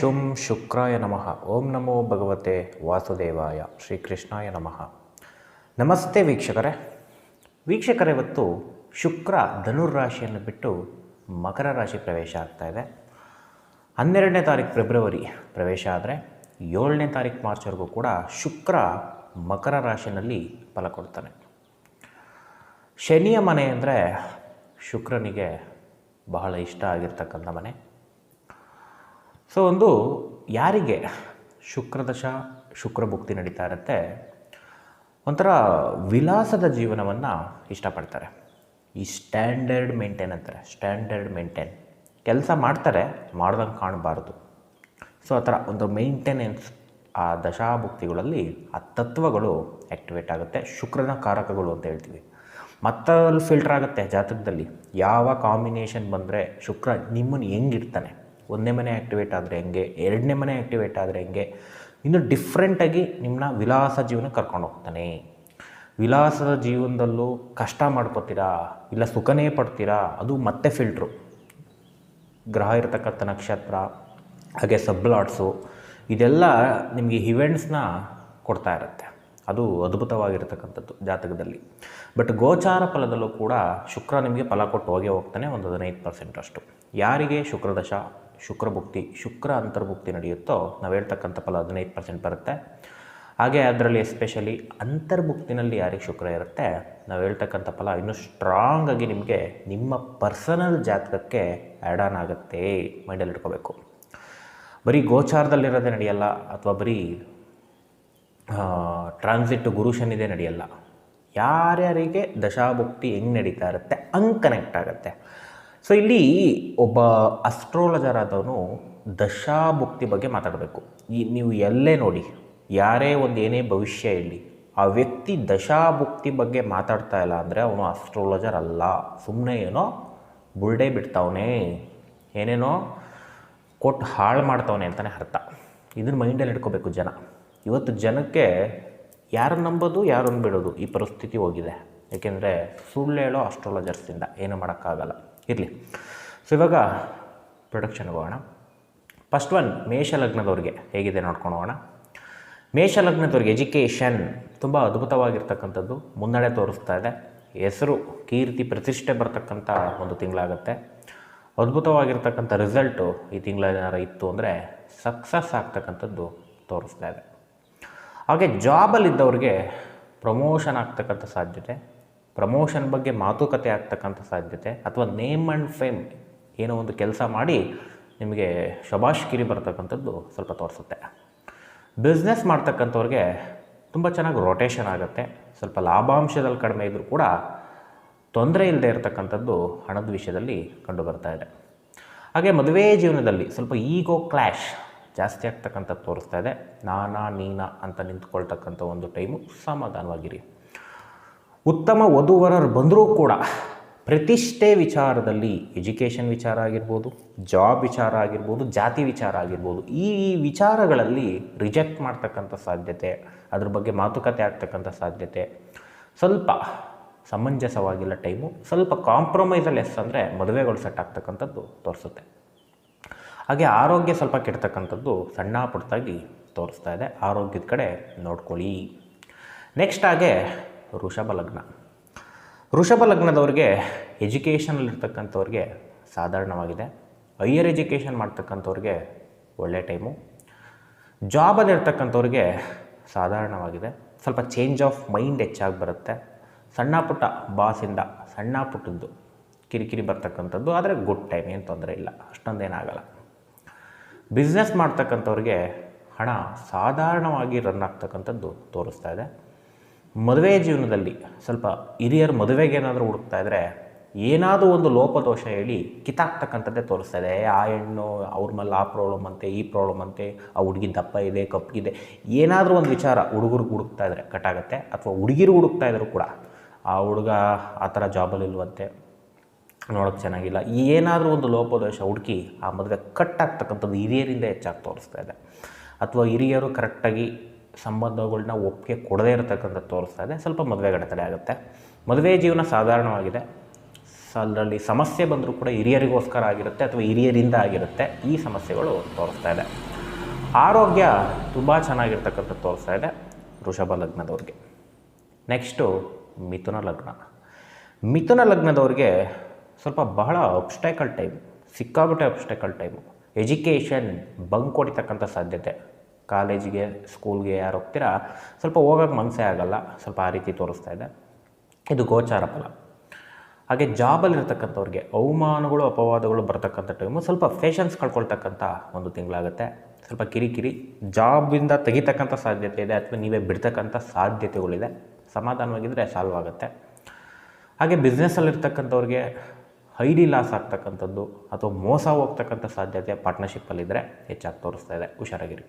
ಶುಂ ಶುಕ್ರಾಯ ನಮಃ. ಓಂ ನಮೋ ಭಗವತೆ ವಾಸುದೇವಾಯ. ಶ್ರೀಕೃಷ್ಣಾಯ ನಮಃ. ನಮಸ್ತೆ ವೀಕ್ಷಕರೇ. ವೀಕ್ಷಕರೇ, ಇವತ್ತು ಶುಕ್ರ ಧನುರ್ರಾಶಿಯನ್ನು ಬಿಟ್ಟು ಮಕರ ರಾಶಿ ಪ್ರವೇಶ ಆಗ್ತಾ ಇದೆ. ಹನ್ನೆರಡನೇ ತಾರೀಕು ಫೆಬ್ರವರಿ ಪ್ರವೇಶ ಆದರೆ, ಏಳನೇ ತಾರೀಕು ಮಾರ್ಚ್ವರೆಗೂ ಕೂಡ ಶುಕ್ರ ಮಕರ ರಾಶಿಯಲ್ಲಿ ಫಲ ಕೊಡ್ತಾನೆ. ಶನಿಯ ಮನೆ ಅಂದರೆ ಶುಕ್ರನಿಗೆ ಬಹಳ ಇಷ್ಟ ಆಗಿರ್ತಕ್ಕಂಥ ಮನೆ. ಸೊ ಒಂದು ಯಾರಿಗೆ ಶುಕ್ರದಶ ಶುಕ್ರಭುಕ್ತಿ ನಡೀತಾ ಇರುತ್ತೆ, ಒಂಥರ ವಿಲಾಸದ ಜೀವನವನ್ನು ಇಷ್ಟಪಡ್ತಾರೆ. ಈ ಸ್ಟ್ಯಾಂಡರ್ಡ್ ಮೇಂಟೈನ್ ಅಂತಾರೆ ಸ್ಟ್ಯಾಂಡರ್ಡ್ ಮೇಂಟೈನ್ ಕೆಲಸ ಮಾಡ್ತಾರೆ, ಮಾಡ್ದಂಗೆ ಕಾಣಬಾರ್ದು. ಸೊ ಆ ಥರ ಒಂದು ಮೇಂಟೆನೆನ್ಸ್ ಆ ದಶಾಭುಕ್ತಿಗಳಲ್ಲಿ ಆ ತತ್ವಗಳು ಆ್ಯಕ್ಟಿವೇಟ್ ಆಗುತ್ತೆ. ಶುಕ್ರನ ಕಾರಕಗಳು ಅಂತ ಹೇಳ್ತೀವಿ. ಮತ್ತಲ್ಲಿ ಫಿಲ್ಟರ್ ಆಗುತ್ತೆ ಜಾತಕದಲ್ಲಿ. ಯಾವ ಕಾಂಬಿನೇಷನ್ ಬಂದರೆ ಶುಕ್ರ ನಿಮ್ಮನ್ನು ಹೆಂಗಿರ್ತಾನೆ? ಒಂದನೇ ಮನೆ ಆ್ಯಕ್ಟಿವೇಟ್ ಆದರೆ ಹೆಂಗೆ, ಎರಡನೇ ಮನೆ ಆ್ಯಕ್ಟಿವೇಟ್ ಆದರೆ ಹೆಂಗೆ, ಇನ್ನು ಡಿಫ್ರೆಂಟಾಗಿ ನಿಮ್ಮನ್ನ ವಿಲಾಸ ಜೀವನ ಕರ್ಕೊಂಡು ಹೋಗ್ತಾನೆ. ವಿಲಾಸದ ಜೀವನದಲ್ಲೂ ಕಷ್ಟ ಮಾಡ್ಕೋತೀರಾ, ಇಲ್ಲ ಸುಖನೇ ಪಡ್ತೀರಾ, ಅದು ಮತ್ತೆ ಫಿಲ್ಟ್ರು ಗ್ರಹ ಇರತಕ್ಕಂಥ ನಕ್ಷತ್ರ, ಹಾಗೆ ಸಬ್ಲಾಟ್ಸು ಇದೆಲ್ಲ ನಿಮಗೆ ಇವೆಂಟ್ಸ್ನ ಕೊಡ್ತಾ ಇರುತ್ತೆ. ಅದು ಅದ್ಭುತವಾಗಿರ್ತಕ್ಕಂಥದ್ದು ಜಾತಕದಲ್ಲಿ. ಬಟ್ ಗೋಚಾರ ಫಲದಲ್ಲೂ ಕೂಡ ಶುಕ್ರ ನಿಮಗೆ ಫಲ ಕೊಟ್ಟು ಹೋಗೇ ಹೋಗ್ತಾನೆ ಒಂದು ಹದಿನೈದು ಪರ್ಸೆಂಟ್ ಅಷ್ಟು. ಯಾರಿಗೆ? ಶುಕ್ರದಶ ಶುಕ್ರಭುಕ್ತಿ, ಶುಕ್ರ ಅಂತರ್ಭುಕ್ತಿ ನಡೆಯುತ್ತೋ ನಾವು ಹೇಳ್ತಕ್ಕಂಥ ಫಲ ಹದಿನೈದು ಪರ್ಸೆಂಟ್ ಬರುತ್ತೆ. ಹಾಗೆ ಅದರಲ್ಲಿ ಎಸ್ಪೆಷಲಿ ಅಂತರ್ಭುಕ್ತಿನಲ್ಲಿ ಯಾರಿಗೆ ಶುಕ್ರ ಇರುತ್ತೆ? ನಾವು ಹೇಳ್ತಕ್ಕಂಥ ಫಲ ಇನ್ನೂ ಸ್ಟ್ರಾಂಗ್ ಆಗಿ ನಿಮಗೆ ನಿಮ್ಮ ಪರ್ಸನಲ್ ಜಾತಕಕ್ಕೆ ಆ್ಯಡ್ ಆನ್ ಆಗುತ್ತೆ ಮೈಂಡಲ್ಲಿ ಇಟ್ಕೋಬೇಕು. ಬರೀ ಗೋಚಾರದಲ್ಲಿರೋದೇ ನಡೆಯಲ್ಲ ಅಥವಾ ಬರೀ ಟ್ರಾನ್ಸಿಟ್ ಗುರು ಶನಿದೆ ನಡೆಯಲ್ಲ. ಯಾರ್ಯಾರಿಗೆ ದಶಾಭುಕ್ತಿ ಹೆಂಗೆ ನಡೀತಾ ಇರುತ್ತೆ? ಹಂಗೆ ಕನೆಕ್ಟ್ ಆಗುತ್ತೆ. ಸೊ ಇಲ್ಲಿ ಒಬ್ಬ ಅಸ್ಟ್ರೋಲಜರ್ ಆದವನು ದಶಾಭುಕ್ತಿ ಬಗ್ಗೆ ಮಾತಾಡಬೇಕು. ಈ ನೀವು ಎಲ್ಲೇ ನೋಡಿ, ಯಾರೇ ಒಂದು ಏನೇ ಭವಿಷ್ಯ ಇರಲಿ, ಆ ವ್ಯಕ್ತಿ ದಶಾಭುಕ್ತಿ ಬಗ್ಗೆ ಮಾತಾಡ್ತಾ ಇಲ್ಲ ಅಂದರೆ ಅವನು ಅಸ್ಟ್ರೋಲಜರ್ ಅಲ್ಲ. ಸುಮ್ಮನೆ ಏನೋ ಬುಲ್ಡೆ ಬಿಡ್ತಾವನೆ, ಏನೇನೋ ಕೊಟ್ಟು ಹಾಳು ಮಾಡ್ತಾವನೆ ಅಂತಲೇ ಅರ್ಥ. ಇದನ್ನು ಮೈಂಡಲ್ಲಿ ಇಟ್ಕೋಬೇಕು ಜನ. ಇವತ್ತು ಜನಕ್ಕೆ ಯಾರನ್ನು ನಂಬೋದು ಯಾರನ್ನು ಬಿಡೋದು ಈ ಪರಿಸ್ಥಿತಿ ಹೋಗಿದೆ. ಏಕೆಂದರೆ ಸುಳ್ಳು ಹೇಳೋ ಅಸ್ಟ್ರಾಲಜರ್ಸಿಂದ ಏನು ಮಾಡೋಕ್ಕಾಗಲ್ಲ. ಇರಲಿ. ಸೊ ಇವಾಗ ಪ್ರೊಡಕ್ಷನ್ಗೆ ಹೋಗೋಣ. ಫಸ್ಟ್ ಒನ್ ಮೇಷ ಲಗ್ನದವ್ರಿಗೆ ಹೇಗಿದೆ ನೋಡ್ಕೊಂಡು ಹೋಗೋಣ. ಮೇಷ ಲಗ್ನದವ್ರಿಗೆ ಎಜುಕೇಷನ್ ತುಂಬ ಅದ್ಭುತವಾಗಿರ್ತಕ್ಕಂಥದ್ದು ಮುನ್ನಡೆ ತೋರಿಸ್ತಾ ಇದೆ. ಹೆಸರು, ಕೀರ್ತಿ, ಪ್ರತಿಷ್ಠೆ ಬರ್ತಕ್ಕಂಥ ಒಂದು ತಿಂಗಳಾಗುತ್ತೆ. ಅದ್ಭುತವಾಗಿರ್ತಕ್ಕಂಥ ರಿಸಲ್ಟು ಈ ತಿಂಗಳ ಏನಾರು ಇತ್ತು ಅಂದರೆ ಸಕ್ಸಸ್ ಆಗ್ತಕ್ಕಂಥದ್ದು ತೋರಿಸ್ತಾ ಇದೆ. ಹಾಗೆ ಜಾಬಲ್ಲಿದ್ದವ್ರಿಗೆ ಪ್ರಮೋಷನ್ ಆಗ್ತಕ್ಕಂಥ ಸಾಧ್ಯತೆ ಪ್ರಮೋಷನ್ ಬಗ್ಗೆ ಮಾತುಕತೆ ಆಗ್ತಕ್ಕಂಥ ಸಾಧ್ಯತೆ ಅಥವಾ ನೇಮ್ ಆ್ಯಂಡ್ ಫೇಮ್ ಏನೋ ಒಂದು ಕೆಲಸ ಮಾಡಿ ನಿಮಗೆ ಶಬಾಷ್ಗಿರಿ ಬರ್ತಕ್ಕಂಥದ್ದು ಸ್ವಲ್ಪ ತೋರಿಸುತ್ತೆ. ಬಿಸ್ನೆಸ್ ಮಾಡ್ತಕ್ಕಂಥವ್ರಿಗೆ ತುಂಬ ಚೆನ್ನಾಗಿ ರೊಟೇಷನ್ ಆಗುತ್ತೆ. ಸ್ವಲ್ಪ ಲಾಭಾಂಶದಲ್ಲಿ ಕಡಿಮೆ ಇದ್ದರೂ ಕೂಡ ತೊಂದರೆ ಇಲ್ಲದೆ ಇರತಕ್ಕಂಥದ್ದು ಹಣದ ವಿಷಯದಲ್ಲಿ ಕಂಡು ಬರ್ತಾ ಇದೆ. ಹಾಗೆ ಮದುವೆ ಜೀವನದಲ್ಲಿ ಸ್ವಲ್ಪ ಈಗೋ ಕ್ಲ್ಯಾಶ್ ಜಾಸ್ತಿ ಆಗ್ತಕ್ಕಂಥದ್ದು ತೋರಿಸ್ತಾ ಇದೆ. ನಾನಾ ನೀನಾ ಅಂತ ನಿಂತ್ಕೊಳ್ತಕ್ಕಂಥ ಒಂದು ಟೈಮು ಸಮಾಧಾನವಾಗಿರಿ. ಉತ್ತಮ ವಧುವರರು ಬಂದರೂ ಕೂಡ ಪ್ರತಿಷ್ಠೆ ವಿಚಾರದಲ್ಲಿ ಎಜುಕೇಷನ್ ವಿಚಾರ ಆಗಿರ್ಬೋದು, ಜಾಬ್ ವಿಚಾರ ಆಗಿರ್ಬೋದು, ಜಾತಿ ವಿಚಾರ ಆಗಿರ್ಬೋದು, ಈ ವಿಚಾರಗಳಲ್ಲಿ ರಿಜೆಕ್ಟ್ ಮಾಡ್ತಕ್ಕಂಥ ಸಾಧ್ಯತೆ, ಅದ್ರ ಬಗ್ಗೆ ಮಾತುಕತೆ ಆಗ್ತಕ್ಕಂಥ ಸಾಧ್ಯತೆ. ಸ್ವಲ್ಪ ಸಮಂಜಸವಾಗಿಲ್ಲ ಟೈಮು, ಸ್ವಲ್ಪ ಕಾಂಪ್ರಮೈಸಲ್ಲಿ ಎಸ್ ಅಂದರೆ ಮದುವೆಗಳು ಸೆಟ್ ಆಗ್ತಕ್ಕಂಥದ್ದು ತೋರಿಸುತ್ತೆ. ಹಾಗೆ ಆರೋಗ್ಯ ಸ್ವಲ್ಪ ಕೆಡ್ತಕ್ಕಂಥದ್ದು ಸಣ್ಣ ಪುಟ್ಟದಾಗಿ ತೋರಿಸ್ತಾ ಇದೆ. ಆರೋಗ್ಯದ ಕಡೆ ನೋಡ್ಕೊಳ್ಳಿ. ನೆಕ್ಸ್ಟ್ ಹಾಗೆ ವೃಷಭ ಲಗ್ನ. ವೃಷಭ ಲಗ್ನದವ್ರಿಗೆ ಎಜುಕೇಷನಲ್ಲಿರ್ತಕ್ಕಂಥವ್ರಿಗೆ ಸಾಧಾರಣವಾಗಿದೆ. ಹೈಯರ್ ಎಜುಕೇಷನ್ ಮಾಡ್ತಕ್ಕಂಥವ್ರಿಗೆ ಒಳ್ಳೆಯ ಟೈಮು. ಜಾಬಲ್ಲಿರ್ತಕ್ಕಂಥವ್ರಿಗೆ ಸಾಧಾರಣವಾಗಿದೆ. ಸ್ವಲ್ಪ ಚೇಂಜ್ ಆಫ್ ಮೈಂಡ್ ಹೆಚ್ಚಾಗಿ ಬರುತ್ತೆ. ಸಣ್ಣ ಪುಟ್ಟ ಬಾಸಿಂದ ಸಣ್ಣ ಪುಟ್ಟದ್ದು ಕಿರಿಕಿರಿ ಬರ್ತಕ್ಕಂಥದ್ದು, ಆದರೆ ಗುಡ್ ಟೈಮ್, ಏನು ತೊಂದರೆ ಇಲ್ಲ. ಅಷ್ಟೊಂದೇನಾಗಲ್ಲ ಬಿಸ್ನೆಸ್ ಮಾಡ್ತಕ್ಕಂಥವ್ರಿಗೆ ಹಣ ಸಾಧಾರಣವಾಗಿ ರನ್ ಆಗ್ತಕ್ಕಂಥದ್ದು ತೋರಿಸ್ತಾ ಇದೆ. ಮದುವೆ ಜೀವನದಲ್ಲಿ ಸ್ವಲ್ಪ ಹಿರಿಯರು ಮದುವೆಗೆ ಏನಾದರೂ ಹುಡುಕ್ತಾ ಇದ್ದರೆ ಏನಾದರೂ ಒಂದು ಲೋಪದೋಷ ಹೇಳಿ ಕಿತ್ತಾಕ್ತಕ್ಕಂಥದ್ದೇ ತೋರಿಸ್ತಾ ಇದೆ. ಆ ಹೆಣ್ಣು ಅವ್ರ ಮೇಲೆ ಆ ಪ್ರಾಬ್ಲಮ್ ಅಂತೆ, ಈ ಪ್ರಾಬ್ಲಮ್ ಅಂತೆ, ಆ ಹುಡುಗಿ ದಪ್ಪ ಇದೆ ಕಪ್ಪಿಗಿದೆ ಏನಾದರೂ ಒಂದು ವಿಚಾರ ಹುಡುಗರಿಗೆ ಹುಡುಕ್ತಾ ಇದ್ದರೆ ಕಟ್ಟಾಗತ್ತೆ, ಅಥವಾ ಹುಡುಗಿರು ಹುಡುಕ್ತಾ ಇದ್ರು ಕೂಡ ಆ ಹುಡುಗ ಆ ಥರ ಜಾಬಲ್ಲಿ ಇಲ್ವಂತೆ ನೋಡೋಕ್ಕೆ ಚೆನ್ನಾಗಿಲ್ಲ ಏನಾದರೂ ಒಂದು ಲೋಪದೋಷ ಹುಡುಕಿ ಆ ಮದುವೆ ಕಟ್ ಆಗ್ತಕ್ಕಂಥದ್ದು ಹಿರಿಯರಿಂದ ಹೆಚ್ಚಾಗಿ ತೋರಿಸ್ತಾ ಇದೆ. ಅಥವಾ ಹಿರಿಯರು ಕರೆಕ್ಟಾಗಿ ಸಂಬಂಧಗಳನ್ನ ಒಪ್ಪಿಗೆ ಕೊಡದೇ ಇರತಕ್ಕಂಥ ತೋರಿಸ್ತಾ ಇದೆ. ಸ್ವಲ್ಪ ಮದುವೆ ತಡೆ ಆಗುತ್ತೆ. ಮದುವೆ ಜೀವನ ಸಾಧಾರಣವಾಗಿದೆ. ಅದರಲ್ಲಿ ಸಮಸ್ಯೆ ಬಂದರೂ ಕೂಡ ಹಿರಿಯರಿಗೋಸ್ಕರ ಆಗಿರುತ್ತೆ ಅಥವಾ ಹಿರಿಯರಿಂದ ಆಗಿರುತ್ತೆ. ಈ ಸಮಸ್ಯೆಗಳು ತೋರಿಸ್ತಾ ಇದೆ. ಆರೋಗ್ಯ ತುಂಬ ಚೆನ್ನಾಗಿರ್ತಕ್ಕಂಥದ್ದು ತೋರಿಸ್ತಾ ಇದೆ ವೃಷಭ ಲಗ್ನದವ್ರಿಗೆ. ನೆಕ್ಸ್ಟು ಮಿಥುನ ಲಗ್ನ. ಮಿಥುನ ಲಗ್ನದವ್ರಿಗೆ ಸ್ವಲ್ಪ ಬಹಳ ಅಬ್ಸ್ಟೈಕಲ್ ಟೈಮ್ ಸಿಕ್ಕಾಬಿಟ್ಟೆ ಅಬ್ಸ್ಟೈಕಲ್ ಟೈಮು ಎಜುಕೇಷನ್ ಬಂಕ್ ಹೊಡಿತಕ್ಕಂಥ ಸಾಧ್ಯತೆ. ಕಾಲೇಜಿಗೆ, ಸ್ಕೂಲ್ಗೆ ಯಾರು ಹೋಗ್ತೀರಾ? ಸ್ವಲ್ಪ ಹೋಗೋಕೆ ಮನಸ್ಸೇ ಆಗಲ್ಲ. ಸ್ವಲ್ಪ ಆ ರೀತಿ ತೋರಿಸ್ತಾ ಇದೆ. ಇದು ಗೋಚಾರ ಫಲ. ಹಾಗೆ ಜಾಬಲ್ಲಿರ್ತಕ್ಕಂಥವ್ರಿಗೆ ಅವಮಾನಗಳು, ಅಪವಾದಗಳು ಬರ್ತಕ್ಕಂಥ ಟೈಮು ಸ್ವಲ್ಪ ಫೇಷನ್ಸ್ ಕಳ್ಕೊಳ್ತಕ್ಕಂಥ ಒಂದು ತಿಂಗಳಾಗುತ್ತೆ. ಸ್ವಲ್ಪ ಕಿರಿಕಿರಿ ಜಾಬಿಂದ ತೆಗಿತಕ್ಕಂಥ ಸಾಧ್ಯತೆ ಇದೆ ಅಥವಾ ನೀವೇ ಬಿಡ್ತಕ್ಕಂಥ ಸಾಧ್ಯತೆಗಳಿದೆ. ಸಮಾಧಾನವಾಗಿದ್ದರೆ ಸಾಲ್ವ್ ಆಗುತ್ತೆ. ಹಾಗೆ ಬಿಸ್ನೆಸ್ಸಲ್ಲಿರ್ತಕ್ಕಂಥವ್ರಿಗೆ ಐಡಿ ಲಾಸ್ ಆಗ್ತಕ್ಕಂಥದ್ದು ಅಥವಾ ಮೋಸ ಹೋಗ್ತಕ್ಕಂಥ ಸಾಧ್ಯತೆ ಪಾರ್ಟ್ನರ್ಶಿಪ್ಪಲ್ಲಿದ್ದರೆ ಹೆಚ್ಚಾಗಿ ತೋರಿಸ್ತಾ ಇದೆ. ಹುಷಾರಾಗಿರಿ.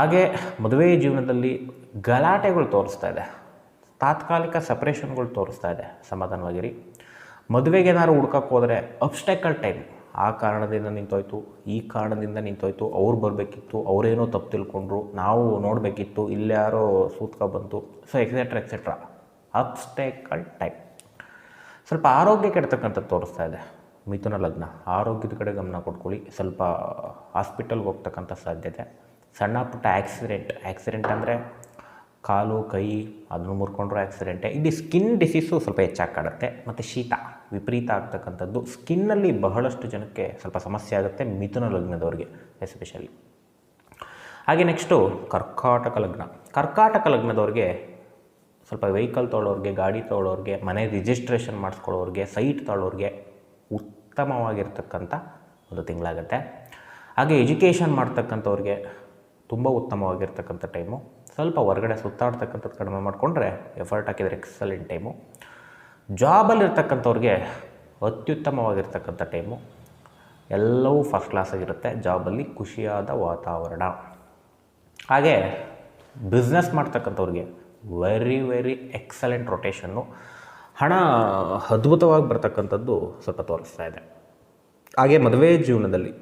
ಹಾಗೆ ಮದುವೆ ಜೀವನದಲ್ಲಿ ಗಲಾಟೆಗಳು ತೋರಿಸ್ತಾ ಇದೆ. ತಾತ್ಕಾಲಿಕ ಸಪ್ರೇಷನ್ಗಳು ತೋರಿಸ್ತಾ ಇದೆ ಸಮಾಧಾನವಾಗಿರಿ. ಮದುವೆಗೆ ಏನಾದ್ರು ಹುಡ್ಕಕ್ಕೆ ಹೋದರೆ ಅಬ್ಸ್ಟೆಕಲ್ ಟೈಮ್ ಆ ಕಾರಣದಿಂದ ನಿಂತೋಯ್ತು, ಈ ಕಾರಣದಿಂದ ನಿಂತೋಯ್ತು, ಅವ್ರು ಬರಬೇಕಿತ್ತು, ಅವರೇನೋ ತಪ್ಪು ತಿಳ್ಕೊಂಡ್ರು, ನಾವು ನೋಡಬೇಕಿತ್ತು, ಇಲ್ಲಾರೋ ಸೂತ್ಕ ಬಂತು so etcetera etcetera obstacle time ಸ್ವಲ್ಪ ಆರೋಗ್ಯ ಕೆಡ್ತಕ್ಕಂಥದ್ದು ತೋರಿಸ್ತಾ ಇದೆ. ಮಿಥುನ ಲಗ್ನ. ಆರೋಗ್ಯದ ಕಡೆ ಗಮನ ಕೊಟ್ಕೊಳ್ಳಿ. ಸ್ವಲ್ಪ ಹಾಸ್ಪಿಟಲ್ಗೆ ಹೋಗ್ತಕ್ಕಂಥ ಸಾಧ್ಯತೆ. ಸಣ್ಣ ಪುಟ್ಟ ಆಕ್ಸಿಡೆಂಟ್ ಆಕ್ಸಿಡೆಂಟ್ ಅಂದರೆ ಕಾಲು, ಕೈ, ಅದನ್ನು ಮುರ್ಕೊಂಡ್ರು ಆಕ್ಸಿಡೆಂಟೆ ಇಲ್ಲಿ ಸ್ಕಿನ್ ಡಿಸೀಸು ಸ್ವಲ್ಪ ಹೆಚ್ಚಾಗಿ ಕಾಡುತ್ತೆ ಮತ್ತು ಶೀತ, ವಿಪರೀತ ಆಗ್ತಕ್ಕಂಥದ್ದು. ಸ್ಕಿನ್ನಲ್ಲಿ ಬಹಳಷ್ಟು ಜನಕ್ಕೆ ಸ್ವಲ್ಪ ಸಮಸ್ಯೆ ಆಗುತ್ತೆ ಮಿಥುನ ಲಗ್ನದವ್ರಿಗೆ ಎಸ್ಪೆಷಲಿ ಹಾಗೆ ನೆಕ್ಸ್ಟು ಕರ್ಕಾಟಕ ಲಗ್ನ. ಕರ್ಕಾಟಕ ಲಗ್ನದವ್ರಿಗೆ ಸ್ವಲ್ಪ ವೆಹಿಕಲ್ ತೊಗೊಳ್ಳೋರಿಗೆ, ಗಾಡಿ ತೊಗೊಳ್ಳೋರಿಗೆ, ಮನೆ ರಿಜಿಸ್ಟ್ರೇಷನ್ ಮಾಡಿಸ್ಕೊಳ್ಳೋರಿಗೆ ಸೈಟ್ ತೊಗೊಳ್ಳೋರಿಗೆ ಉತ್ತಮವಾಗಿರ್ತಕ್ಕಂಥ ಒಂದು ತಿಂಗಳಾಗುತ್ತೆ. ಹಾಗೆ ಎಜುಕೇಷನ್ ಮಾಡ್ತಕ್ಕಂಥವ್ರಿಗೆ ತುಂಬ ಉತ್ತಮವಾಗಿರ್ತಕ್ಕಂಥ ಟೈಮು. ಸ್ವಲ್ಪ ಹೊರಗಡೆ ಸುತ್ತಾಡ್ತಕ್ಕಂಥದ್ದು ಕಡಿಮೆ ಮಾಡಿಕೊಂಡ್ರೆ ಎಫರ್ಟ್ ಹಾಕಿದರೆ ಎಕ್ಸಲೆಂಟ್ ಟೈಮು. ಜಾಬಲ್ಲಿರ್ತಕ್ಕಂಥವ್ರಿಗೆ ಅತ್ಯುತ್ತಮವಾಗಿರ್ತಕ್ಕಂಥ ಟೈಮು. ಎಲ್ಲವೂ ಫಸ್ಟ್ ಕ್ಲಾಸಾಗಿರುತ್ತೆ ಜಾಬಲ್ಲಿ ಖುಷಿಯಾದ ವಾತಾವರಣ. ಹಾಗೆ ಬಿಸ್ನೆಸ್ ಮಾಡ್ತಕ್ಕಂಥವ್ರಿಗೆ ವೆರಿ ವೆರಿ ಎಕ್ಸಲೆಂಟ್ ರೊಟೇಷನ್ನು ಹಣ ಅದ್ಭುತವಾಗಿ ಬರ್ತಕ್ಕಂಥದ್ದು ಸ್ವಲ್ಪ ತೋರಿಸ್ತಾ ಇದೆ. ಹಾಗೆ ಮದುವೆ ಜೀವನದಲ್ಲಿ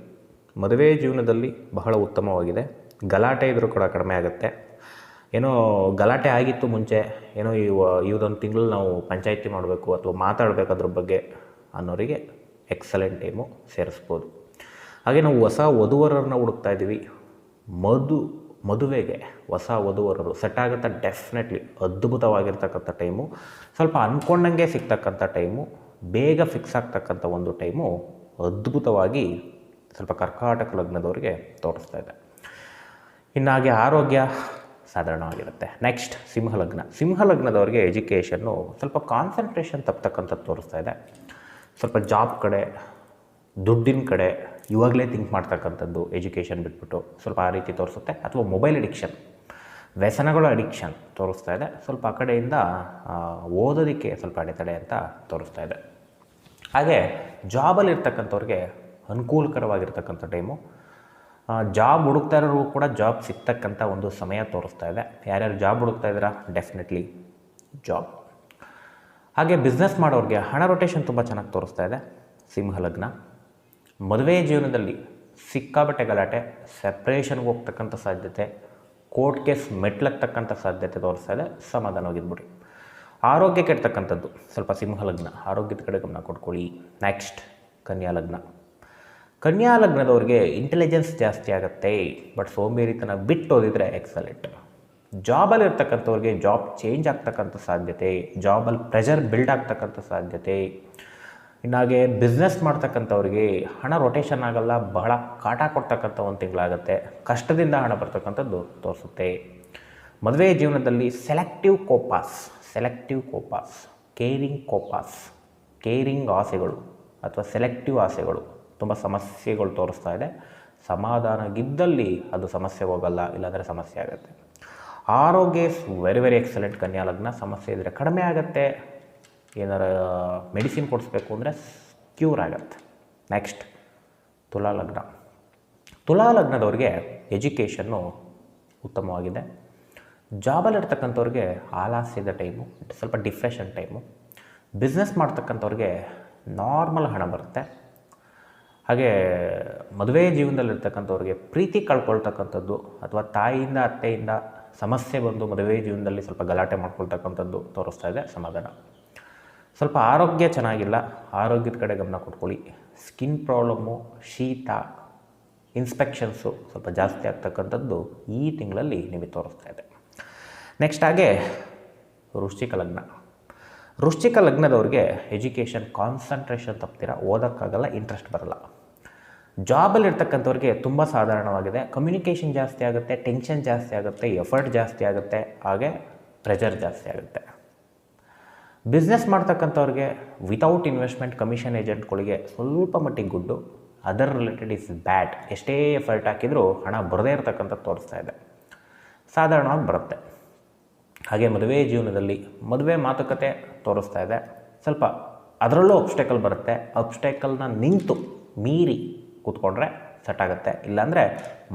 ಮದುವೆ ಜೀವನದಲ್ಲಿ ಬಹಳ ಉತ್ತಮವಾಗಿದೆ. ಗಲಾಟೆ ಇದ್ರೂ ಕೂಡ ಕಡಿಮೆ ಆಗುತ್ತೆ. ಏನೋ ಗಲಾಟೆ ಆಗಿತ್ತು ಮುಂಚೆ, ಏನೋ ಇವ ಇವದೊಂದು ತಿಂಗಳು ನಾವು ಪಂಚಾಯಿತಿ ಮಾಡಬೇಕು ಅಥವಾ ಮಾತಾಡಬೇಕು ಅದ್ರ ಬಗ್ಗೆ ಅನ್ನೋರಿಗೆ ಎಕ್ಸಲೆಂಟ್ ಟೀಮು ಸೇರಿಸ್ಬೋದು. ಹಾಗೆ ನಾವು ಹೊಸ ವಧುವರರನ್ನ ಹುಡುಕ್ತಾ ಇದ್ದೀವಿ. ಮಧು, ಮದುವೆಗೆ ಹೊಸ ವಧುವರರು ಸೆಟ್ ಆಗುತ್ತಾ ಡೆಫಿನೆಟ್ಲಿ ಅದ್ಭುತವಾಗಿರ್ತಕ್ಕಂಥ ಟೈಮು ಸ್ವಲ್ಪ ಅಂದ್ಕೊಂಡಂಗೆ ಸಿಗ್ತಕ್ಕಂಥ ಟೈಮು ಬೇಗ ಫಿಕ್ಸ್ ಆಗ್ತಕ್ಕಂಥ ಒಂದು ಟೈಮು ಅದ್ಭುತವಾಗಿ ಸ್ವಲ್ಪ ಕರ್ಕಾಟಕ ಲಗ್ನದವರಿಗೆ ತೋರಿಸ್ತಾ ಇದೆ. ಇನ್ನು ಹಾಗೆ ಆರೋಗ್ಯ ಸಾಧಾರಣವಾಗಿರುತ್ತೆ. ನೆಕ್ಸ್ಟ್ ಸಿಂಹಲಗ್ನ. ಸಿಂಹಲಗ್ನದವ್ರಿಗೆ ಎಜುಕೇಷನ್ನು ಸ್ವಲ್ಪ ಕಾನ್ಸಂಟ್ರೇಷನ್ ತಪ್ಪತಕ್ಕಂಥದ್ದು ತೋರಿಸ್ತಾ ಇದೆ. ಸ್ವಲ್ಪ ಜಾಬ್ ಕಡೆ, ದುಡ್ಡಿನ ಕಡೆ ಇವಾಗಲೇ ಥಿಂಕ್ ಮಾಡ್ತಕ್ಕಂಥದ್ದು ಎಜುಕೇಷನ್ ಬಿಟ್ಬಿಟ್ಟು ಸ್ವಲ್ಪ ಆ ರೀತಿ ತೋರಿಸುತ್ತೆ. ಅಥವಾ ಮೊಬೈಲ್ ಅಡಿಕ್ಷನ್ ವ್ಯಸನಗಳ ಅಡಿಕ್ಷನ್ ತೋರಿಸ್ತಾ ಇದೆ. ಸ್ವಲ್ಪ ಆ ಕಡೆಯಿಂದ ಓದೋದಕ್ಕೆ ಸ್ವಲ್ಪ ಅಡೆತಡೆ ಅಂತ ತೋರಿಸ್ತಾ ಇದೆ. ಹಾಗೆ ಜಾಬಲ್ಲಿರ್ತಕ್ಕಂಥವ್ರಿಗೆ ಅನುಕೂಲಕರವಾಗಿರ್ತಕ್ಕಂಥ ಟೈಮು ಜಾಬ್ ಹುಡುಕ್ತಾ ಇರೋರು ಕೂಡ ಜಾಬ್ ಸಿಗ್ತಕ್ಕಂಥ ಒಂದು ಸಮಯ ತೋರಿಸ್ತಾ ಇದೆ. ಯಾರ್ಯಾರು ಜಾಬ್ ಹುಡುಕ್ತಾ ಇದ್ದೀರಾ? ಡೆಫಿನೆಟ್ಲಿ ಜಾಬ್ ಹಾಗೆ ಬಿಸ್ನೆಸ್ ಮಾಡೋರಿಗೆ ಹಣ ರೊಟೇಷನ್ ತುಂಬ ಚೆನ್ನಾಗಿ ತೋರಿಸ್ತಾ ಇದೆ. ಸಿಂಹ ಲಗ್ನ. ಮದುವೆ ಜೀವನದಲ್ಲಿ ಸಿಕ್ಕಾಬಟ್ಟೆ ಗಲಾಟೆ ಸೆಪ್ರೇಷನ್ಗೆ ಹೋಗ್ತಕ್ಕಂಥ ಸಾಧ್ಯತೆ ಕೋರ್ಟ್ ಕೇಸ್ ಮೆಟ್ಲತ್ತಕ್ಕಂಥ ಸಾಧ್ಯತೆ ತೋರಿಸ್ತಾ ಇದೆ. ಸಮಾಧಾನವಾಗಿದ್ಬಿಡಿ ಆರೋಗ್ಯ ಕೆಡ್ತಕ್ಕಂಥದ್ದು. ಸ್ವಲ್ಪ ಸಿಂಹ ಲಗ್ನ. ಆರೋಗ್ಯದ ಕಡೆ ಗಮನ ಕೊಟ್ಕೊಳ್ಳಿ. ನೆಕ್ಸ್ಟ್ ಕನ್ಯಾ ಲಗ್ನ. ಕನ್ಯಾ ಲಗ್ನದವ್ರಿಗೆ ಇಂಟೆಲಿಜೆನ್ಸ್ ಜಾಸ್ತಿ ಆಗುತ್ತೆ ಬಟ್ ಸೋಂಬೇರಿತನ ಬಿಟ್ಟು ಓದಿದರೆ ಎಕ್ಸಲೆಂಟ್ ಜಾಬಲ್ಲಿ ಇರ್ತಕ್ಕಂಥವ್ರಿಗೆ ಜಾಬ್ ಚೇಂಜ್ ಆಗ್ತಕ್ಕಂಥ ಸಾಧ್ಯತೆ ಜಾಬಲ್ಲಿ ಪ್ರೆಷರ್ ಬಿಲ್ಡ್ ಆಗ್ತಕ್ಕಂಥ ಸಾಧ್ಯತೆ. ಇನ್ನಾಗೆ ಬಿಸ್ನೆಸ್ ಮಾಡ್ತಕ್ಕಂಥವ್ರಿಗೆ ಹಣ ರೊಟೇಷನ್ ಆಗಲ್ಲ, ಬಹಳ ಕಾಟ ಕೊಡ್ತಕ್ಕಂಥ ಒಂದು ತಿಂಗಳಾಗುತ್ತೆ. ಕಷ್ಟದಿಂದ ಹಣ ಬರ್ತಕ್ಕಂಥದ್ದು ತೋರಿಸುತ್ತೆ. ಮದುವೆ ಜೀವನದಲ್ಲಿ ಸೆಲೆಕ್ಟಿವ್ ಕೋಪಾಸ್ ಸೆಲೆಕ್ಟಿವ್ ಕೋಪಾಸ್ ಕೇರಿಂಗ್ ಕೋಪಾಸ್ ಕೇರಿಂಗ್ ಆಸೆಗಳು, ಅಥವಾ ಸೆಲೆಕ್ಟಿವ್ ಆಸೆಗಳು. ತುಂಬ ಸಮಸ್ಯೆಗಳು ತೋರಿಸ್ತಾ ಇದೆ. ಸಮಾಧಾನಗಿದ್ದಲ್ಲಿ ಅದು ಸಮಸ್ಯೆ ಹೋಗಲ್ಲ, ಇಲ್ಲಾಂದರೆ ಸಮಸ್ಯೆ ಆಗುತ್ತೆ. ಆರೋಗ್ಯ ವೆರಿ ವೆರಿ ಎಕ್ಸಲೆಂಟ್ ಕನ್ಯಾ ಲಗ್ನ. ಸಮಸ್ಯೆ ಇದ್ದರೆ ಕಡಿಮೆ ಆಗುತ್ತೆ. ಏನಾರ ಮೆಡಿಸಿನ್ ಕೊಡಿಸ್ಬೇಕು ಅಂದರೆ ಕ್ಯೂರ್ ಆಗುತ್ತೆ. ನೆಕ್ಸ್ಟ್, ತುಲಾ ಲಗ್ನ. ತುಲಾ ಲಗ್ನದವ್ರಿಗೆ ಎಜುಕೇಷನ್ನು ಉತ್ತಮವಾಗಿದೆ. ಜಾಬಲ್ಲಿರ್ತಕ್ಕಂಥವ್ರಿಗೆ ಆಲಾಸ್ಯದ ಟೈಮು, ಸ್ವಲ್ಪ ಡಿಪ್ರೆಷನ್ ಟೈಮು. ಬಿಸ್ನೆಸ್ ಮಾಡ್ತಕ್ಕಂಥವ್ರಿಗೆ ನಾರ್ಮಲ್ ಹಣ ಬರುತ್ತೆ. ಹಾಗೆ ಮದುವೆ ಜೀವನದಲ್ಲಿರ್ತಕ್ಕಂಥವ್ರಿಗೆ ಪ್ರೀತಿ ಕಳ್ಕೊಳ್ತಕ್ಕಂಥದ್ದು ಅಥವಾ ತಾಯಿಯಿಂದ, ಅತ್ತೆಯಿಂದ ಸಮಸ್ಯೆ ಬಂದು ಮದುವೆ ಜೀವನದಲ್ಲಿ ಸ್ವಲ್ಪ ಗಲಾಟೆ ಮಾಡ್ಕೊಳ್ತಕ್ಕಂಥದ್ದು ತೋರಿಸ್ತಾ ಇದೆ ಸಮಾಧಾನ. ಸ್ವಲ್ಪ ಆರೋಗ್ಯ ಚೆನ್ನಾಗಿಲ್ಲ, ಆರೋಗ್ಯದ ಕಡೆ ಗಮನ ಕೊಟ್ಕೊಳ್ಳಿ. ಸ್ಕಿನ್ ಪ್ರಾಬ್ಲಮ್ಮು, ಶೀತ, ಇನ್ಸ್ಪೆಕ್ಷನ್ಸು ಸ್ವಲ್ಪ ಜಾಸ್ತಿ ಆಗ್ತಕ್ಕಂಥದ್ದು ಈ ತಿಂಗಳಲ್ಲಿ ನಿಮಗೆ ತೋರಿಸ್ತಾ ಇದೆ. ನೆಕ್ಸ್ಟ್ ಹಾಗೆ ವೃಶ್ಚಿಕ ಲಗ್ನ. ವೃಶ್ಚಿಕ ಲಗ್ನದವ್ರಿಗೆ ಎಜುಕೇಷನ್ ಕಾನ್ಸಂಟ್ರೇಷನ್ ತಪ್ತೀರ, ಓದೋಕ್ಕಾಗಲ್ಲ, ಇಂಟ್ರೆಸ್ಟ್ ಬರಲ್ಲ. ಜಾಬಲ್ಲಿ ಇರ್ತಕ್ಕಂಥವ್ರಿಗೆ ತುಂಬ ಸಾಧಾರಣವಾಗಿದೆ. ಕಮ್ಯುನಿಕೇಷನ್ ಜಾಸ್ತಿ ಆಗುತ್ತೆ ಟೆನ್ಷನ್ ಜಾಸ್ತಿ ಆಗುತ್ತೆ ಎಫರ್ಟ್ ಜಾಸ್ತಿ ಆಗುತ್ತೆ, ಹಾಗೆ ಪ್ರೆಷರ್ ಜಾಸ್ತಿ ಆಗುತ್ತೆ. ಬಿಸ್ನೆಸ್ ಮಾಡ್ತಕ್ಕಂಥವ್ರಿಗೆ ವಿತೌಟ್ ಇನ್ವೆಸ್ಟ್ಮೆಂಟ್ ಕಮಿಷನ್ ಏಜೆಂಟ್ಗಳಿಗೆ ಸ್ವಲ್ಪ ಮಟ್ಟಿಗೆ good other related is bad ಎಷ್ಟೇ ಎಫರ್ಟ್ ಹಾಕಿದರೂ ಹಣ ಬರದೇ ಇರತಕ್ಕಂಥ ತೋರಿಸ್ತಾ ಇದೆ. ಸಾಧಾರಣವಾಗಿ ಬರುತ್ತೆ. ಹಾಗೆ ಮದುವೆ ಜೀವನದಲ್ಲಿ ಮದುವೆ ಮಾತುಕತೆ ತೋರಿಸ್ತಾ ಇದೆ. ಸ್ವಲ್ಪ ಅದರಲ್ಲೂ ಅಬ್ಸ್ಟೆಕಲ್ ಬರುತ್ತೆ. ಅಬ್ಸ್ಟೆಕಲ್ನ ನಿಂತು ಮೀರಿ ಕೂತ್ಕೊಂಡ್ರೆ ಸೆಟ್ ಆಗುತ್ತೆ. ಇಲ್ಲಾಂದರೆ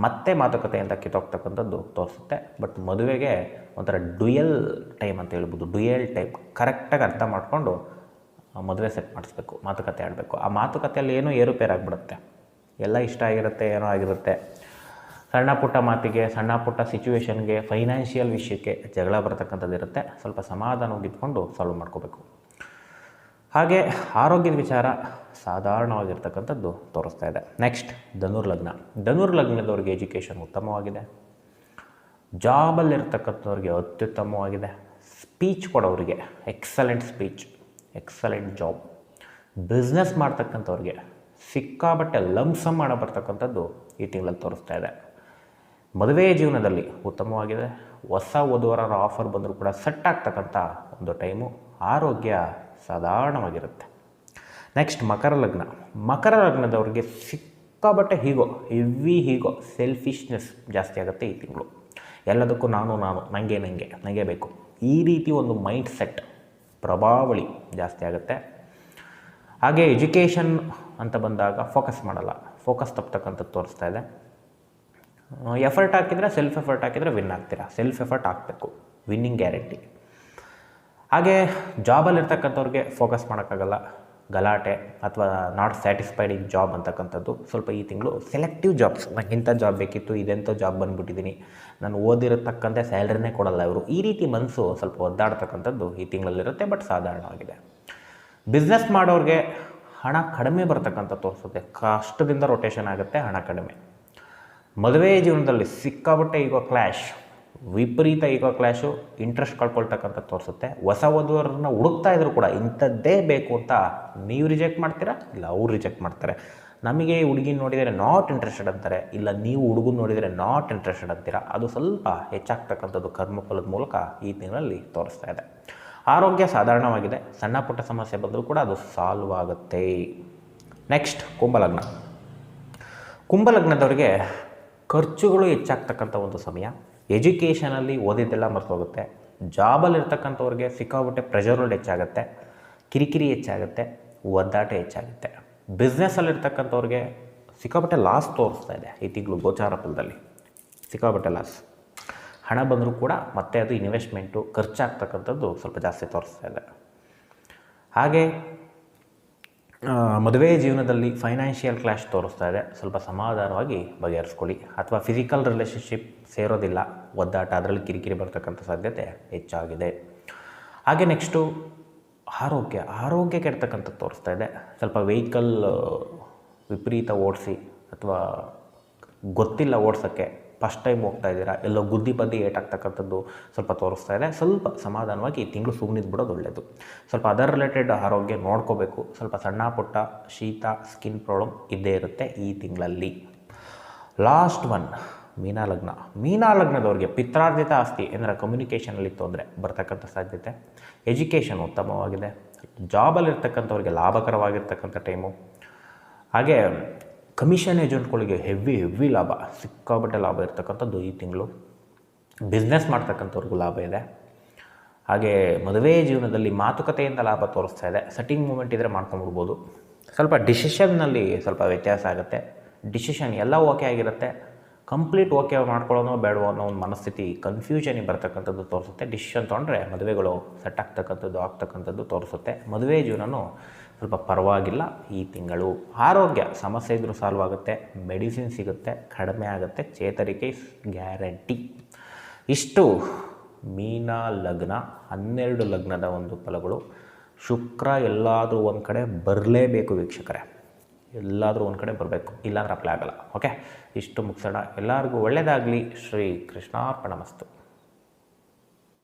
ಮತ್ತೆ ಮಾತುಕತೆ ಅಂತ ಕಿತ್ತೋಗ್ತಕ್ಕಂಥದ್ದು ತೋರಿಸುತ್ತೆ. ಬಟ್ ಮದುವೆಗೆ ಒಂಥರ ಡುಯಲ್ ಟೈಮ್ ಅಂತ ಹೇಳ್ಬೋದು. Dual time. ಕರೆಕ್ಟಾಗಿ ಅರ್ಥ ಮಾಡಿಕೊಂಡು ಮದುವೆ ಸೆಟ್ ಮಾಡಿಸ್ಬೇಕು, ಮಾತುಕತೆ ಆಡಬೇಕು. ಆ ಮಾತುಕತೆಯಲ್ಲಿ ಏನೋ ಏರುಪೇರಾಗ್ಬಿಡುತ್ತೆ. ಎಲ್ಲ ಇಷ್ಟ ಆಗಿರುತ್ತೆ, ಏನೋ ಆಗಿರುತ್ತೆ. ಸಣ್ಣ ಪುಟ್ಟ ಮಾತಿಗೆ, ಸಣ್ಣ ಪುಟ್ಟ ಸಿಚುವೇಷನ್ಗೆ ಫೈನಾನ್ಷಿಯಲ್ ವಿಷಯಕ್ಕೆ ಜಗಳ ಬರ್ತಕ್ಕಂಥದ್ದು ಇರುತ್ತೆ. ಸ್ವಲ್ಪ ಸಮಾಧಾನವಾಗಿ ಇಟ್ಕೊಂಡು ಸಾಲ್ವ್ ಮಾಡ್ಕೋಬೇಕು. ಹಾಗೆ ಆರೋಗ್ಯದ ವಿಚಾರ. ಸಾಧಾರಣವಾಗಿರ್ತಕ್ಕಂಥದ್ದು ತೋರಿಸ್ತಾ ಇದೆ. ನೆಕ್ಸ್ಟ್ ಧನುರ್ ಲಗ್ನ. ಧನುರ್ ಲಗ್ನದವ್ರಿಗೆ ಎಜುಕೇಷನ್ ಉತ್ತಮವಾಗಿದೆ. ಜಾಬಲ್ಲಿರ್ತಕ್ಕಂಥವ್ರಿಗೆ ಅತ್ಯುತ್ತಮವಾಗಿದೆ. Speech ಕೊಡೋರಿಗೆ excellent speech excellent job business ಮಾಡ್ತಕ್ಕಂಥವ್ರಿಗೆ ಸಿಕ್ಕಾಬಟ್ಟೆ ಲಂಸಮ್ ಮಾಡ ಬರ್ತಕ್ಕಂಥದ್ದು ಈ ತಿಂಗಳಲ್ಲಿ ತೋರಿಸ್ತಾ ಇದೆ. ಮದುವೆ ಜೀವನದಲ್ಲಿ ಉತ್ತಮವಾಗಿದೆ. ಹೊಸ ಓದುವರ ಆಫರ್ ಬಂದರೂ ಕೂಡ ಸೆಟ್ ಆಗ್ತಕ್ಕಂಥ ಒಂದು ಟೈಮು ಆರೋಗ್ಯ ಸಾಧಾರಣವಾಗಿರುತ್ತೆ. ನೆಕ್ಸ್ಟ್ ಮಕರ ಲಗ್ನ. ಮಕರ ಲಗ್ನದವ್ರಿಗೆ ಸಿಕ್ಕಾಬಟ್ಟೆ ಹೀಗೋ, ಹೆವಿ ಹೀಗೋ ಸೆಲ್ಫಿಶ್ನೆಸ್ ಜಾಸ್ತಿ ಆಗುತ್ತೆ ಈ ತಿಂಗಳು. ಎಲ್ಲದಕ್ಕೂ ನಾನು ನಾನು ನನಗೆ ನನಗೆ ನನಗೆ ಬೇಕು. ಈ ರೀತಿ ಒಂದು ಮೈಂಡ್ ಸೆಟ್ ಪ್ರಭಾವಳಿ ಜಾಸ್ತಿ ಆಗುತ್ತೆ. ಹಾಗೆ ಎಜುಕೇಷನ್ ಅಂತ ಬಂದಾಗ ಫೋಕಸ್ ಮಾಡಲ್ಲ. ಫೋಕಸ್ ತಪ್ಪತಕ್ಕಂಥದ್ದು ತೋರಿಸ್ತಾ ಇದೆ. ಎಫರ್ಟ್ ಹಾಕಿದರೆ ಸೆಲ್ಫ್ ಎಫರ್ಟ್ ಹಾಕಿದರೆ ವಿನ್ ಆಗ್ತೀರಾ? ಸೆಲ್ಫ್ ಎಫರ್ಟ್ ಹಾಕಬೇಕು ವಿನ್ನಿಂಗ್ ಗ್ಯಾರಂಟಿ ಹಾಗೆ ಜಾಬಲ್ಲಿರ್ತಕ್ಕಂಥವ್ರಿಗೆ ಫೋಕಸ್ ಮಾಡೋಕ್ಕಾಗಲ್ಲ. ಗಲಾಟೆ ಅಥವಾ ನಾಟ್ ಸ್ಯಾಟಿಸ್ಫೈಡ್ ಇನ್ ಜಾಬ್ ಅಂತಕ್ಕಂಥದ್ದು, ಸ್ವಲ್ಪ ಈ ತಿಂಗಳು ಸೆಲೆಕ್ಟಿವ್ ಜಾಬ್ಸ್ ನಂಗೆ ಇಂಥ ಜಾಬ್ ಬೇಕಿತ್ತು, ಇದೆಂಥ ಜಾಬ್ ಬಂದುಬಿಟ್ಟಿದ್ದೀನಿ ನಾನು ಓದಿರತಕ್ಕಂಥ ಸ್ಯಾಲ್ರಿನೇ ಕೊಡಲ್ಲ ಇವರು. ಈ ರೀತಿ ಮನಸ್ಸು ಸ್ವಲ್ಪ ಒದ್ದಾಡ್ತಕ್ಕಂಥದ್ದು ಈ ತಿಂಗಳಲ್ಲಿರುತ್ತೆ ಬಟ್ ಸಾಧಾರಣವಾಗಿದೆ. ಬಿಸ್ನೆಸ್ ಮಾಡೋರಿಗೆ ಹಣ ಕಡಿಮೆ ಬರ್ತಕ್ಕಂಥ ತೋರಿಸುತ್ತೆ. ಕಷ್ಟದಿಂದ ರೊಟೇಷನ್ ಆಗುತ್ತೆ, ಹಣ ಕಡಿಮೆ. ಮದುವೆ ಜೀವನದಲ್ಲಿ ಸಿಕ್ಕಾಬಟ್ಟೆ ಈಗ ಕ್ಲ್ಯಾಶ್ ವಿಪರೀತ ಈಗೋ ಕ್ಲಾಶು ಇಂಟ್ರೆಸ್ಟ್ ಕಳ್ಕೊಳ್ತಕ್ಕಂಥ ತೋರಿಸುತ್ತೆ. ಹೊಸ ವಧುವರನ್ನ ಹುಡುಕ್ತಾ ಇದ್ರು ಕೂಡ ಇಂಥದ್ದೇ ಬೇಕು ಅಂತ ನೀವು ರಿಜೆಕ್ಟ್ ಮಾಡ್ತೀರಾ? ಇಲ್ಲ, ಅವ್ರು ರಿಜೆಕ್ಟ್ ಮಾಡ್ತಾರೆ. ನಮಗೆ ಹುಡುಗಿನ ನೋಡಿದರೆ ನಾಟ್ ಇಂಟ್ರೆಸ್ಟೆಡ್ ಅಂತಾರೆ. ಇಲ್ಲ, ನೀವು ಹುಡುಗನ ನೋಡಿದರೆ ನಾಟ್ ಇಂಟ್ರೆಸ್ಟೆಡ್ ಅಂತೀರಾ? ಅದು ಸ್ವಲ್ಪ ಹೆಚ್ಚಾಗ್ತಕ್ಕಂಥದ್ದು ಕರ್ಮಫಲದ ಮೂಲಕ ಈ ತಿಂಗಳಲ್ಲಿ ತೋರಿಸ್ತಾ ಇದೆ. ಆರೋಗ್ಯ ಸಾಧಾರಣವಾಗಿದೆ. ಸಣ್ಣ ಪುಟ್ಟ ಸಮಸ್ಯೆ ಬಂದರೂ ಕೂಡ ಅದು ಸಾಲ್ವ್ ಆಗುತ್ತೆ. ನೆಕ್ಸ್ಟ್ ಕುಂಭಲಗ್ನ. ಕುಂಭಲಗ್ನದವರಿಗೆ ಖರ್ಚುಗಳು ಹೆಚ್ಚಾಗ್ತಕ್ಕಂಥ ಒಂದು ಸಮಯ. ಎಜುಕೇಷನಲ್ಲಿ ಓದಿದ್ದೆಲ್ಲ ಮರ್ತೋಗುತ್ತೆ. ಜಾಬಲ್ಲಿರ್ತಕ್ಕಂಥವ್ರಿಗೆ ಸಿಕ್ಕಾಬಿಟ್ಟೆ ಪ್ರೆಷರ್ಗಳು ಹೆಚ್ಚಾಗುತ್ತೆ. ಕಿರಿಕಿರಿ ಹೆಚ್ಚಾಗುತ್ತೆ. ಒದ್ದಾಟ ಹೆಚ್ಚಾಗುತ್ತೆ. ಬಿಸ್ನೆಸ್ಸಲ್ಲಿರ್ತಕ್ಕಂಥವ್ರಿಗೆ ಸಿಕ್ಕಾಪಟ್ಟೆ ಲಾಸ್ ತೋರಿಸ್ತಾ ಇದೆ ಈ ತಿಂಗಳು ಗೋಚಾರ ಫಲದಲ್ಲಿ. ಸಿಕ್ಕಾಪಟ್ಟೆ ಲಾಸ್ ಹಣ ಬಂದರೂ ಕೂಡ ಮತ್ತೆ ಅದು ಇನ್ವೆಸ್ಟ್ಮೆಂಟು ಖರ್ಚಾಗ್ತಕ್ಕಂಥದ್ದು ಸ್ವಲ್ಪ ಜಾಸ್ತಿ ತೋರಿಸ್ತಾ ಇದೆ. ಹಾಗೆ ಮದುವೆ ಜೀವನದಲ್ಲಿ ಫೈನಾನ್ಷಿಯಲ್ ಕ್ಲಾಶ್ ತೋರಿಸ್ತಾ ಇದೆ. ಸ್ವಲ್ಪ ಸಮಾಧಾನವಾಗಿ ಬಗೆಹರಿಸ್ಕೊಳ್ಳಿ. ಅಥವಾ ಫಿಸಿಕಲ್ ರಿಲೇಷನ್ಶಿಪ್ ಸೇರೋದಿಲ್ಲ. ಒದ್ದಾಟ, ಅದರಲ್ಲಿ ಕಿರಿಕಿರಿ ಬರ್ತಕ್ಕಂಥ ಸಾಧ್ಯತೆ ಹೆಚ್ಚಾಗಿದೆ. ಹಾಗೆ ನೆಕ್ಸ್ಟು ಆರೋಗ್ಯ. ಆರೋಗ್ಯ ಕೆಡ್ತಕ್ಕಂಥದ್ದು ತೋರಿಸ್ತಾ ಇದೆ. ಸ್ವಲ್ಪ ವೆಹಿಕಲ್ ವಿಪರೀತ ಓಡಿಸಿ ಅಥವಾ ಗೊತ್ತಿಲ್ಲ ಓಡ್ಸೋಕ್ಕೆ ಫಸ್ಟ್ ಟೈಮ್ ಹೋಗ್ತಾ ಇದ್ದೀರಾ? ಎಲ್ಲೋ ಗುದ್ದಿ ಬದ್ದಿ ಏಟಾಗ್ತಕ್ಕಂಥದ್ದು ಸ್ವಲ್ಪ ತೋರಿಸ್ತಾ ಇದೆ. ಸ್ವಲ್ಪ ಸಮಾಧಾನವಾಗಿ ಈ ತಿಂಗಳು ಸುಮ್ಮನಿದ್ದು ಬಿಡೋದು ಒಳ್ಳೆಯದು ಸ್ವಲ್ಪ ಅದರ್ ರಿಲೇಟೆಡ್ ಆರೋಗ್ಯ ನೋಡ್ಕೋಬೇಕು. ಸ್ವಲ್ಪ ಸಣ್ಣ ಪುಟ್ಟ ಶೀತ, ಸ್ಕಿನ್ ಪ್ರಾಬ್ಲಮ್ ಇದ್ದೇ ಇರುತ್ತೆ ಈ ತಿಂಗಳಲ್ಲಿ. ಲಾಸ್ಟ್ ಒನ್, ಮೀನಾ ಲಗ್ನ. ಮೀನಾ ಲಗ್ನದವ್ರಿಗೆ ಪಿತ್ರಾರ್ಜಿತ ಆಸ್ತಿ ಏನಾರ ಕಮ್ಯುನಿಕೇಷನಲ್ಲಿ ತೊಂದರೆ ಬರ್ತಕ್ಕಂಥ ಸಾಧ್ಯತೆ. ಎಜುಕೇಷನ್ ಉತ್ತಮವಾಗಿದೆ. ಜಾಬಲ್ಲಿರ್ತಕ್ಕಂಥವ್ರಿಗೆ ಲಾಭಕರವಾಗಿರ್ತಕ್ಕಂಥ ಟೈಮು ಹಾಗೆ ಕಮಿಷನ್ ಏಜೆಂಟ್ಗಳಿಗೆ ಹೆವಿ ಹೆವಿ ಲಾಭ ಸಿಕ್ಕಾಬಟ್ಟೆ ಲಾಭ ಇರ್ತಕ್ಕಂಥದ್ದು ಈ ತಿಂಗಳು. ಬಿಸ್ನೆಸ್ ಮಾಡ್ತಕ್ಕಂಥವ್ರಿಗೂ ಲಾಭ ಇದೆ. ಹಾಗೆ ಮದುವೆ ಜೀವನದಲ್ಲಿ ಮಾತುಕತೆಯಿಂದ ಲಾಭ ತೋರಿಸ್ತಾ ಇದೆ. ಸೆಟ್ಟಿಂಗ್ ಮೂಮೆಂಟ್ ಇದ್ದರೆ ಮಾಡ್ಕೊಂಡ್ಬಿಡ್ಬೋದು ಸ್ವಲ್ಪ ಡಿಸಿಷನ್ನಲ್ಲಿ ಸ್ವಲ್ಪ ವ್ಯತ್ಯಾಸ ಆಗುತ್ತೆ. ಡಿಸಿಷನ್ ಎಲ್ಲ ಓಕೆ ಆಗಿರುತ್ತೆ. ಕಂಪ್ಲೀಟ್ ಓಕೆ ಮಾಡ್ಕೊಳ್ಳೋನೋ ಬೇಡವೋ ಅನ್ನೋ ಒಂದು ಮನಸ್ಥಿತಿ ಕನ್ಫ್ಯೂಷನಿಗೆ ಬರ್ತಕ್ಕಂಥದ್ದು ತೋರಿಸುತ್ತೆ. ಡಿಸಿಷನ್ ತೊಗೊಂಡ್ರೆ ಮದುವೆಗಳು ಸೆಟ್ ಆಗ್ತಕ್ಕಂಥದ್ದು ಆಗ್ತಕ್ಕಂಥದ್ದು ತೋರಿಸುತ್ತೆ. ಮದುವೆ ಜೀವನನೂ ಸ್ವಲ್ಪ ಪರವಾಗಿಲ್ಲ. ಈ ತಿಂಗಳು ಆರೋಗ್ಯ, ಸಮಸ್ಯೆ ಇದ್ದರೂ ಸಾಲ್ವ್ ಆಗುತ್ತೆ. ಮೆಡಿಸಿನ್ ಸಿಗುತ್ತೆ, ಕಡಿಮೆ ಆಗುತ್ತೆ. ಚೇತರಿಕೆ ಗ್ಯಾರಂಟಿ ಇಷ್ಟು ಮೀನ ಲಗ್ನ, ಹನ್ನೆರಡು ಲಗ್ನದ ಒಂದು ಫಲಗಳು ಶುಕ್ರ ಎಲ್ಲಾದರೂ ಒಂದು ಕಡೆ ಬರಲೇಬೇಕು ವೀಕ್ಷಕರೇ. ಎಲ್ಲಾದರೂ ಒಂದು ಕಡೆ ಬರಬೇಕು ಇಲ್ಲಾಂದ್ರೆ ಅಪ್ಲೈ ಆಗಲ್ಲ ಓಕೆ ಇಷ್ಟು ಮುಗಿಸೋಣ. ಎಲ್ಲರಿಗೂ ಒಳ್ಳೆಯದಾಗಲಿ ಶ್ರೀ ಕೃಷ್ಣಾರ್ಪಣಮಸ್ತು